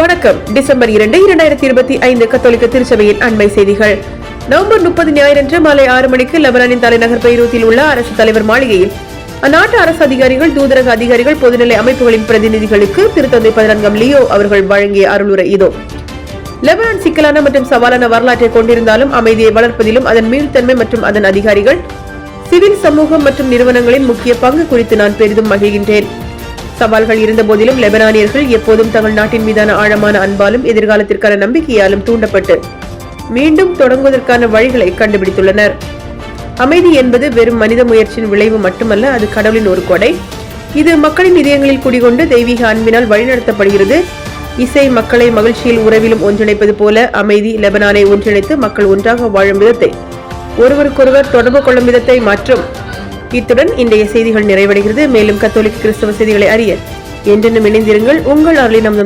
வணக்கம். டிசம்பர் இரண்டு இரண்டாயிரத்தி இருபத்தி ஐந்து கத்தோலிக்க திருச்சபையின் அண்மை செய்திகள். நவம்பர் முப்பது ஞாயிறன்று மாலை ஆறு மணிக்கு லெபனானின் தலைநகர் பெய்ரூத்தில் உள்ள அரசு தலைவர் மாளிகையில் அந்நாட்டு அரசு அதிகாரிகள் தூதரக அதிகாரிகள் பொதுநிலை அமைப்புகளின் பிரதிநிதிகளுக்கு திருத்தந்தை பதினான்காம் லியோ அவர்கள் வழங்கிய அருளுரை இதோ. லெபனான் சிக்கலான மற்றும் சவாலான வரலாற்றை கொண்டிருந்தாலும் அமைதியை வளர்ப்பதிலும் அதன் மீள்தன்மை மற்றும் அதன் அதிகாரிகள் சிவில் சமூகம் மற்றும் நிறுவனங்களின் முக்கிய பங்கு குறித்து நான் பெரிதும் மகிழ்கின்றேன். சவால்கள் இருந்த போதிலும் லெபனானியர்கள் எப்போதும் தங்கள் நாட்டின் மீதான ஆழமான அன்பாலும் எதிர்காலத்திற்கான நம்பிக்கையாலும் தூண்டப்பட்டு மீண்டும் தொடங்குவதற்கான வழிகளை கண்டுபிடித்துள்ளனர். அமைதி என்பது வெறும் மனித முயற்சியின் விளைவு மட்டுமல்ல அது கடவுளின் ஒரு கொடை. இது மக்களின் இதயங்களில் குடிகொண்டு தெய்வீக அன்பினால் வழிநடத்தப்படுகிறது. இசை மக்களை மகிழ்ச்சியில் உறவிலும் ஒன்றிணைப்பது போல அமைதி லெபனானை ஒன்றிணைத்து மக்கள் ஒன்றாக வாழும் விதத்தை ஒருவருக்கொருவர் தொடர்பு கொள்ளும் விதத்தை மற்றும் இத்துடன் இன்றைய செய்திகள் நிறைவடைகிறது. மேலும் கத்தோலிக்க கிறிஸ்தவ செய்திகளை அறிய என்றென்னும் இணைந்திருங்கள். உங்கள் அருளின் நம்